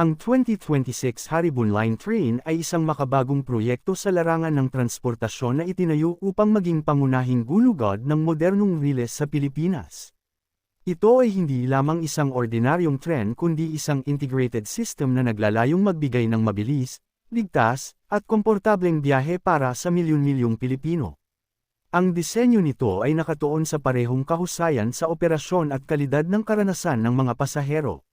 Ang 2026 Haribon Line Train ay isang makabagong proyekto sa larangan ng transportasyon na itinayo upang maging pangunahing gulugod ng modernong riles sa Pilipinas. Ito ay hindi lamang isang ordinaryong tren kundi isang integrated system na naglalayong magbigay ng mabilis, ligtas, at komportableng biyahe para sa milyon-milyong Pilipino. Ang disenyo nito ay nakatuon sa parehong kahusayan sa operasyon at kalidad ng karanasan ng mga pasahero.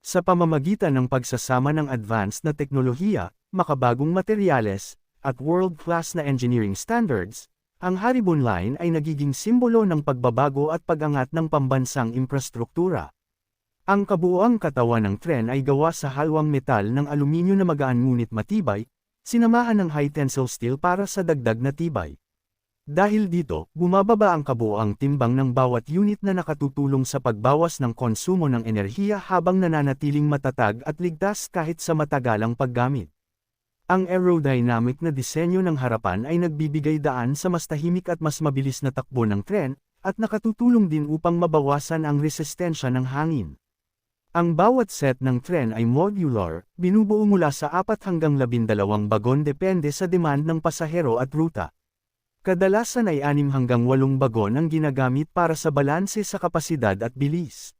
Sa pamamagitan ng pagsasama ng advanced na teknolohiya, makabagong materyales, at world-class na engineering standards, ang Haribon Line ay nagiging simbolo ng pagbabago at pag-angat ng pambansang infrastruktura. Ang kabuuang katawan ng tren ay gawa sa halwang metal ng aluminyo na magaan ngunit matibay, sinamahan ng high-tensile steel para sa dagdag na tibay. Dahil dito, bumababa ang kabuoang timbang ng bawat unit na nakatutulong sa pagbawas ng konsumo ng enerhiya habang nananatiling matatag at ligtas kahit sa matagalang paggamit. Ang aerodynamic na disenyo ng harapan ay nagbibigay daan sa mas tahimik at mas mabilis na takbo ng tren, at nakatutulong din upang mabawasan ang resistensya ng hangin. Ang bawat set ng tren ay modular, binubuo mula sa 4 hanggang 12 bagon depende sa demand ng pasahero at ruta. Kadalasan ay 6 hanggang 8 bagon ang ginagamit para sa balanse sa kapasidad at bilis.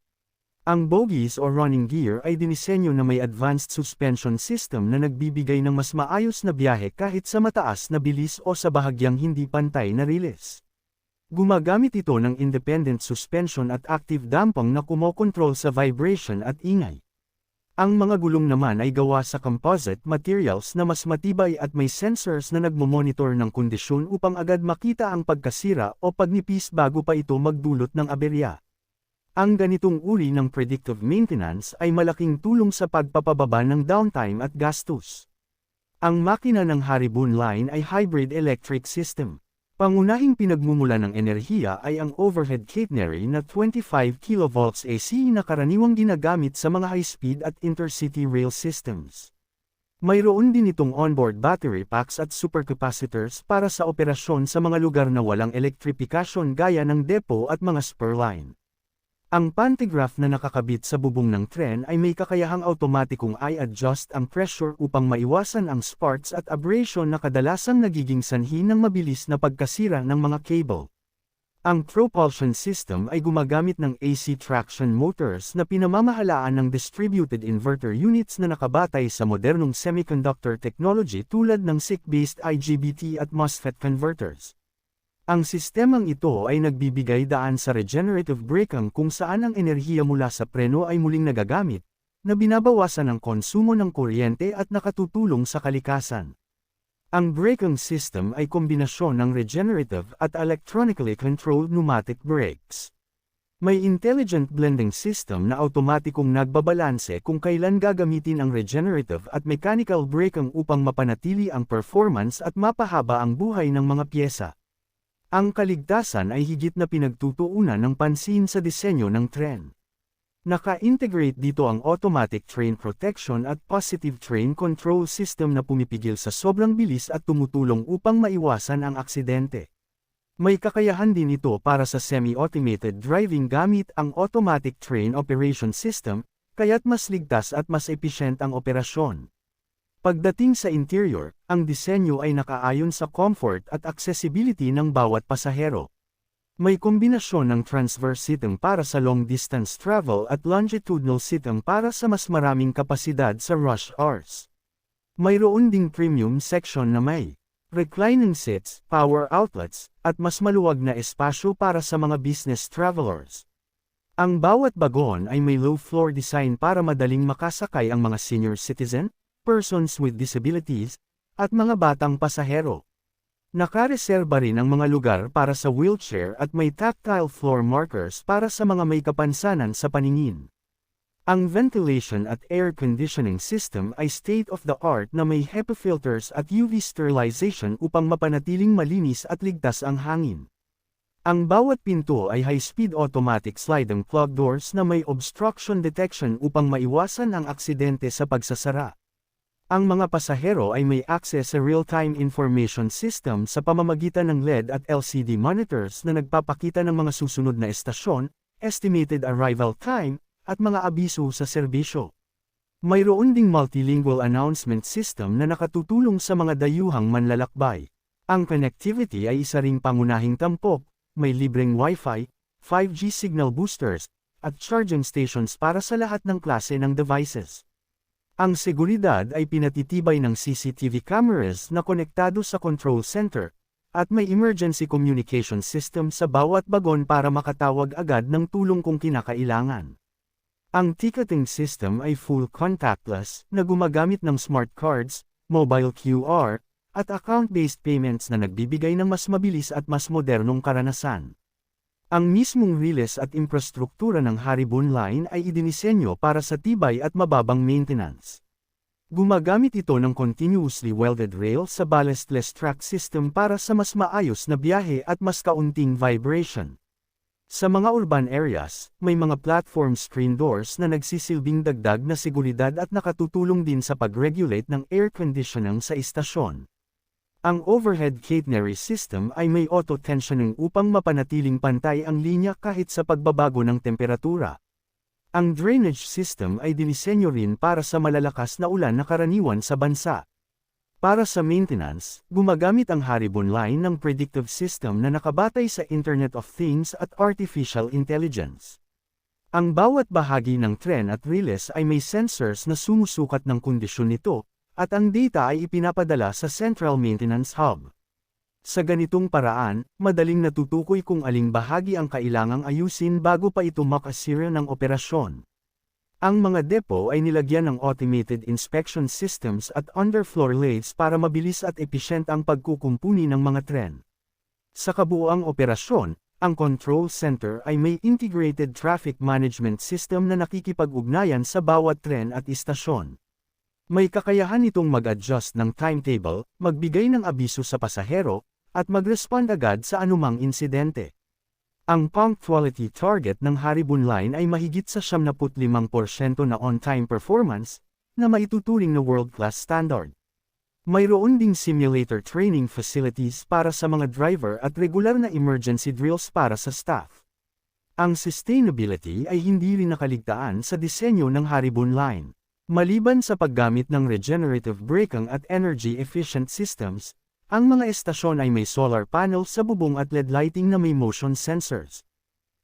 Ang bogies o running gear ay dinisenyo na may advanced suspension system na nagbibigay ng mas maayos na biyahe kahit sa mataas na bilis o sa bahagyang hindi pantay na riles. Gumagamit ito ng independent suspension at active damping na kumokontrol sa vibration at ingay. Ang mga gulong naman ay gawa sa composite materials na mas matibay at may sensors na nagmomonitor ng kondisyon upang agad makita ang pagkasira o pagnipis bago pa ito magdulot ng aberya. Ang ganitong uri ng predictive maintenance ay malaking tulong sa pagpapababa ng downtime at gastos. Ang makina ng Haribon Line ay hybrid electric system. Pangunahing pinagmumula ng enerhiya ay ang overhead catenary na 25 kV AC na karaniwang ginagamit sa mga high-speed at intercity rail systems. Mayroon din itong onboard battery packs at supercapacitors para sa operasyon sa mga lugar na walang elektripikasyon gaya ng depo at mga spur line. Ang pantograph na nakakabit sa bubong ng tren ay may kakayahang automatikong i-adjust ang pressure upang maiwasan ang sparks at abrasion na kadalasang nagiging sanhi ng mabilis na pagkasira ng mga cable. Ang propulsion system ay gumagamit ng AC traction motors na pinamamahalaan ng distributed inverter units na nakabatay sa modernong semiconductor technology tulad ng SiC-based IGBT at MOSFET converters. Ang sistemang ito ay nagbibigay daan sa regenerative braking kung saan ang enerhiya mula sa preno ay muling nagagamit, na binabawasan ang konsumo ng kuryente at nakatutulong sa kalikasan. Ang braking system ay kombinasyon ng regenerative at electronically controlled pneumatic brakes. May intelligent blending system na automatikong nagbabalanse kung kailan gagamitin ang regenerative at mechanical braking upang mapanatili ang performance at mapahaba ang buhay ng mga pyesa. Ang kaligtasan ay higit na pinagtutuunan ng pansin sa disenyo ng tren. Naka-integrate dito ang automatic train protection at positive train control system na pumipigil sa sobrang bilis at tumutulong upang maiwasan ang aksidente. May kakayahan din ito para sa semi-automated driving gamit ang automatic train operation system, kaya't mas ligtas at mas efficient ang operasyon. Pagdating sa interior, ang disenyo ay nakaayon sa comfort at accessibility ng bawat pasahero. May kombinasyon ng transverse seating para sa long-distance travel at longitudinal seating para sa mas maraming kapasidad sa rush hours. Mayroon ding premium section na may reclining seats, power outlets, at mas maluwag na espasyo para sa mga business travelers. Ang bawat bagon ay may low-floor design para madaling makasakay ang mga senior citizen, persons with disabilities, at mga batang pasahero. Nakareserba rin ang mga lugar para sa wheelchair at may tactile floor markers para sa mga may kapansanan sa paningin. Ang ventilation at air conditioning system ay state-of-the-art na may HEPA filters at UV sterilization upang mapanatiling malinis at ligtas ang hangin. Ang bawat pinto ay high-speed automatic sliding plug doors na may obstruction detection upang maiwasan ang aksidente sa pagsasara. Ang mga pasahero ay may access sa real-time information system sa pamamagitan ng LED at LCD monitors na nagpapakita ng mga susunod na estasyon, estimated arrival time, at mga abiso sa serbisyo. Mayroon ding multilingual announcement system na nakatutulong sa mga dayuhang manlalakbay. Ang connectivity ay isa ring pangunahing tampok, may libreng Wi-Fi, 5G signal boosters, at charging stations para sa lahat ng klase ng devices. Ang seguridad ay pinatitibay ng CCTV cameras na konektado sa control center, at may emergency communication system sa bawat bagon para makatawag agad ng tulong kung kinakailangan. Ang ticketing system ay full contactless na gumagamit ng smart cards, mobile QR, at account-based payments na nagbibigay ng mas mabilis at mas modernong karanasan. Ang mismong riles at infrastruktura ng Haribon Line ay idinisenyo para sa tibay at mababang maintenance. Gumagamit ito ng continuously welded rail sa ballastless track system para sa mas maayos na biyahe at mas kaunting vibration. Sa mga urban areas, may mga platform screen doors na nagsisilbing dagdag na seguridad at nakatutulong din sa pag-regulate ng air conditioning sa istasyon. Ang overhead catenary system ay may auto-tensioning upang mapanatiling pantay ang linya kahit sa pagbabago ng temperatura. Ang drainage system ay dinisenyo rin para sa malalakas na ulan na karaniwan sa bansa. Para sa maintenance, gumagamit ang Haribon Line ng predictive system na nakabatay sa Internet of Things at Artificial Intelligence. Ang bawat bahagi ng tren at riles ay may sensors na sumusukat ng kondisyon nito, at ang data ay ipinapadala sa Central Maintenance Hub. Sa ganitong paraan, madaling natutukoy kung aling bahagi ang kailangang ayusin bago pa ito makasira ng operasyon. Ang mga depo ay nilagyan ng automated inspection systems at underfloor lathes para mabilis at episyent ang pagkukumpuni ng mga tren. Sa kabuoang operasyon, ang control center ay may integrated traffic management system na nakikipag-ugnayan sa bawat tren at istasyon. May kakayahan itong mag-adjust ng timetable, magbigay ng abiso sa pasahero, at mag-respond agad sa anumang insidente. Ang punctuality target ng Haribon Line ay mahigit sa 75% na on-time performance, na maituturing na world-class standard. Mayroon ding simulator training facilities para sa mga driver at regular na emergency drills para sa staff. Ang sustainability ay hindi rin nakaligtaan sa disenyo ng Haribon Line. Maliban sa paggamit ng regenerative braking at energy-efficient systems, ang mga estasyon ay may solar panel sa bubong at LED lighting na may motion sensors.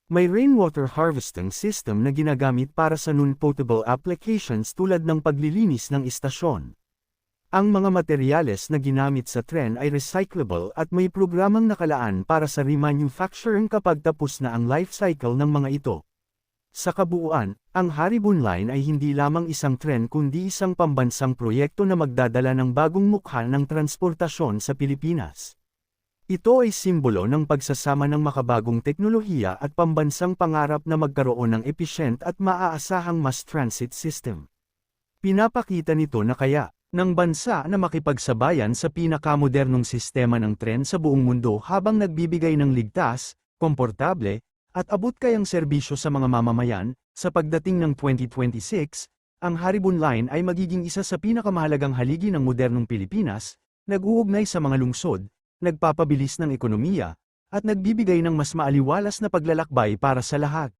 May rainwater harvesting system na ginagamit para sa non-potable applications tulad ng paglilinis ng istasyon. Ang mga materyales na ginamit sa tren ay recyclable at may programang nakalaan para sa remanufacturing kapag tapos na ang life cycle ng mga ito. Sa kabuuan, ang Haribon Line ay hindi lamang isang tren kundi isang pambansang proyekto na magdadala ng bagong mukha ng transportasyon sa Pilipinas. Ito ay simbolo ng pagsasama ng makabagong teknolohiya at pambansang pangarap na magkaroon ng efficient at maaasahang mass transit system. Pinapakita nito na kaya, ng bansa na makipagsabayan sa pinakamodernong sistema ng tren sa buong mundo habang nagbibigay ng ligtas, komportable, at abot kayang serbisyo sa mga mamamayan, sa pagdating ng 2026, ang Haribon Line ay magiging isa sa pinakamahalagang haligi ng modernong Pilipinas, nag-uugnay sa mga lungsod, nagpapabilis ng ekonomiya, at nagbibigay ng mas maaliwalas na paglalakbay para sa lahat.